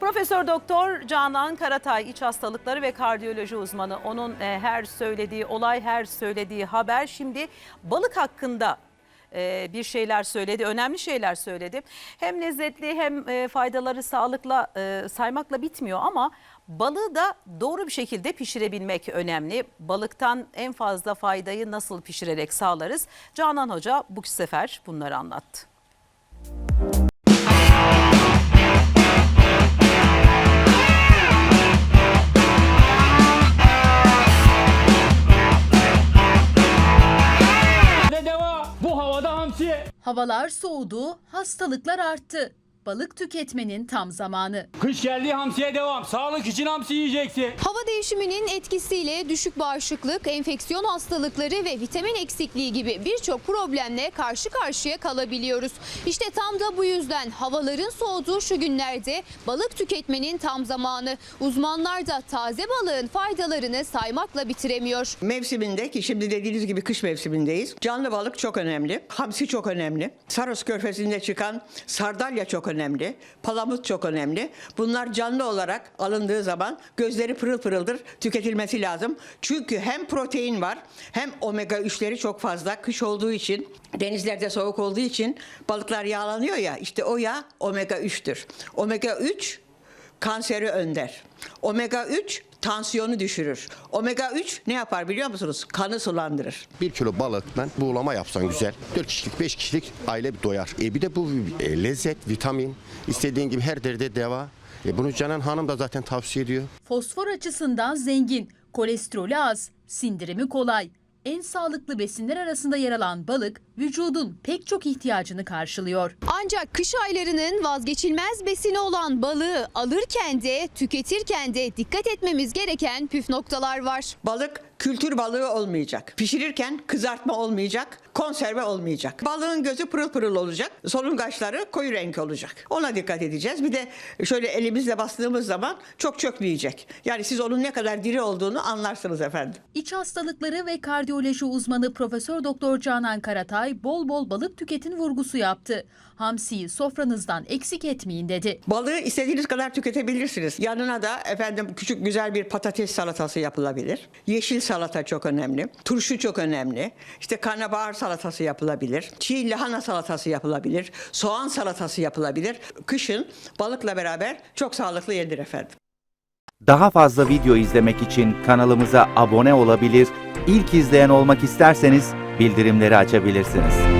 Profesör Doktor Canan Karatay iç hastalıkları ve kardiyoloji uzmanı. Onun e, her söylediği olay, her söylediği haber şimdi balık hakkında e, bir şeyler söyledi, önemli şeyler söyledi. Hem lezzetli hem e, faydaları sağlıkla saymakla bitmiyor ama balığı da doğru bir şekilde pişirebilmek önemli. Balıktan en fazla faydayı nasıl pişirerek sağlarız? Canan Hoca bu sefer bunları anlattı. Havalar soğudu, hastalıklar arttı. Balık tüketmenin tam zamanı. Kış geldi hamsiye devam. Sağlık için hamsi yiyeceksin. Hava değişiminin etkisiyle düşük bağışıklık, enfeksiyon hastalıkları ve vitamin eksikliği gibi birçok problemle karşı karşıya kalabiliyoruz. İşte tam da bu yüzden havaların soğuduğu şu günlerde balık tüketmenin tam zamanı. Uzmanlar da taze balığın faydalarını saymakla bitiremiyor. Mevsiminde ki şimdi dediğiniz gibi kış mevsimindeyiz. Canlı balık çok önemli. Hamsi çok önemli. Saros körfezinde çıkan sardalya çok önemli. Palamut çok önemli. Bunlar canlı olarak alındığı zaman gözleri pırıl pırıldır tüketilmesi lazım. Çünkü hem protein var hem omega 3'leri çok fazla. Kış olduğu için denizlerde soğuk olduğu için balıklar yağlanıyor ya işte o yağ omega 3'tür. Omega 3 kanseri önder. Omega 3 tansiyonu düşürür. Omega 3 ne yapar biliyor musunuz? Kanı sulandırır. Bir kilo balıktan buğulama yapsan güzel. 4 kişilik 5 kişilik aile bir doyar. E bir de bu e, lezzet, vitamin istediğin gibi her derde deva. E bunu Canan Hanım da zaten tavsiye ediyor. Fosfor açısından zengin, kolesterolü az, sindirimi kolay. En sağlıklı besinler arasında yer alan balık vücudun pek çok ihtiyacını karşılıyor. Ancak kış aylarının vazgeçilmez besini olan balığı alırken de tüketirken de dikkat etmemiz gereken püf noktalar var. Balık kültür balığı olmayacak. Pişirirken kızartma olmayacak, konserve olmayacak. Balığın gözü pırıl pırıl olacak, solungaçları koyu renk olacak. Ona dikkat edeceğiz. Bir de şöyle elimizle bastığımız zaman çok çökmeyecek. Yani siz onun ne kadar diri olduğunu anlarsınız efendim. İç hastalıkları ve kardiyoloji uzmanı Profesör Doktor Canan Karatay bol bol balık tüketin vurgusu yaptı. Hamsiyi sofranızdan eksik etmeyin dedi. Balığı istediğiniz kadar tüketebilirsiniz. Yanına da efendim küçük güzel bir patates salatası yapılabilir. Yeşil salata çok önemli. Turşu çok önemli. İşte karnabahar salatası yapılabilir. Çiğ lahana salatası yapılabilir. Soğan salatası yapılabilir. Kışın balıkla beraber çok sağlıklı yenir efendim. Daha fazla video izlemek için kanalımıza abone olabilir, ilk izleyen olmak isterseniz bildirimleri açabilirsiniz.